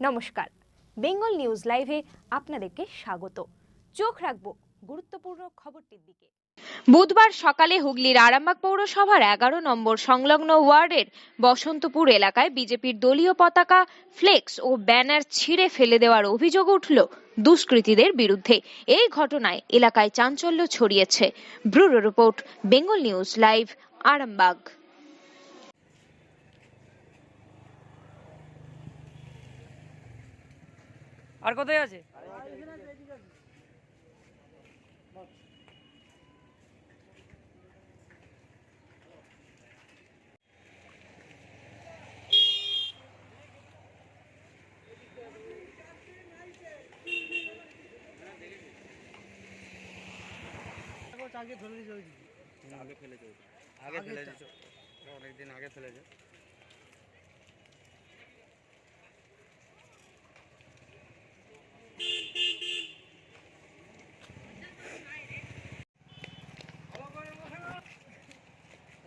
নমস্কার। বেঙ্গল নিউজ লাইভে আপনাদেরকে স্বাগত। চোখ রাখব গুরুত্বপূর্ণ খবরটির দিকে। বুধবার সকালে হুগলির আরামবাগ পৌরসভার এগারো নম্বর সংলগ্ন ওয়ার্ডের বসন্তপুর এলাকায় বিজেপির দলীয় পতাকা, ফ্লেক্স ও ব্যানার ছিঁড়ে ফেলে দেওয়ার অভিযোগ উঠল দুষ্কৃতীদের বিরুদ্ধে। এই ঘটনায় এলাকায় চাঞ্চল্য ছড়িয়েছে। Bureau report, Bengal news live, Arambagh. আর কোথায় আছে আগে ফেলে দিয়েছে আগে ফেলে দিয়েছে অনেকদিন আগে ফেলেছে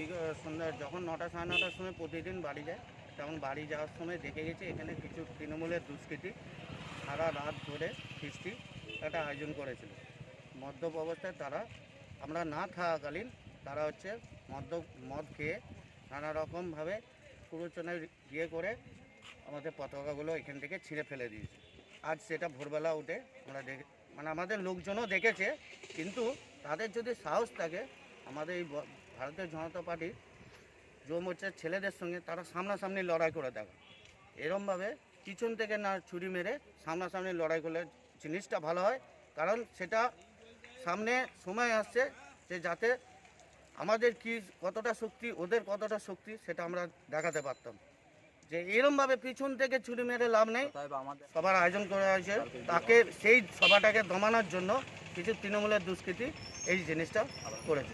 বিগ- সন্ধ্যা, যখন নটা, সাড়ে নটার সময় প্রতিদিন বাড়ি যায়, তখন বাড়ি যাওয়ার সময় দেখে গেছি এখানে কিছু তৃণমূলের দুষ্কৃতী সারা রাত ধরে ফিস্টি একটা আয়োজন করেছিল। মদ্যপ অবস্থায় তারা, আমরা না থাকাকালীন তারা হচ্ছে মদ্য মদ খেয়ে নানা রকমভাবে প্ররোচনায় ইয়ে করে আমাদের পতাকাগুলো এখান থেকে ছিঁড়ে ফেলে দিয়েছে। আজ সেটা ভোরবেলা উঠে আমরা দেখে মানে আমাদের লোকজনও দেখেছে, কিন্তু তাদের যদি সাহস থাকে আমাদের এই ভারতীয় জনতা পার্টির যুব মোর্চার ছেলেদের সঙ্গে তারা সামনাসামনি লড়াই করে দেখা। এরমভাবে পিছন থেকে না ছুরি মেরে সামনাসামনি লড়াই করলে জিনিসটা ভালো হয়। কারণ সেটা সামনে সময় আসছে যে যাতে আমাদের কি কতটা শক্তি, ওদের কতটা শক্তি সেটা আমরা দেখাতে পারতাম। যে এরমভাবে পিছন থেকে ছুরি মেরে লাভ নেই। সবার আয়োজন করা হয়েছে। তাকে সেই সভাটাকে দমানোর জন্য কিছু তৃণমূলের দুষ্কৃতী এই জিনিসটা করেছে।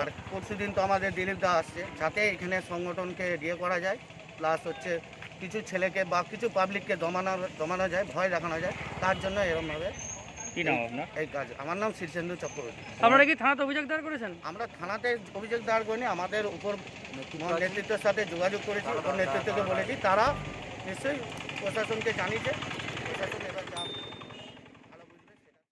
আর পরশু দিন তো আমাদের দিলীপ দা আসছে যাতে এখানে সংগঠনকে ইয়ে করা যায় প্লাস হচ্ছে কিছু ছেলেকে বা কিছু পাবলিককে দমানো দমানো যায় ভয় দেখানো যায় তার জন্য এরমভাবে কি নাম আপনার? এই কাজ আমার নাম শীর্ষেন্দু চক্রবর্তী। আপনারা কি থানাতে অভিযোগ দায়ের করেছেন? আমরা থানাতে অভিযোগ দাঁড় করিনি আমাদের উপর নেতৃত্বের সাথে যোগাযোগ করেছি উপর নেতৃত্বকে বলেছি তারা নিশ্চয়ই প্রশাসনকে জানিয়েছে প্রশাসন এবার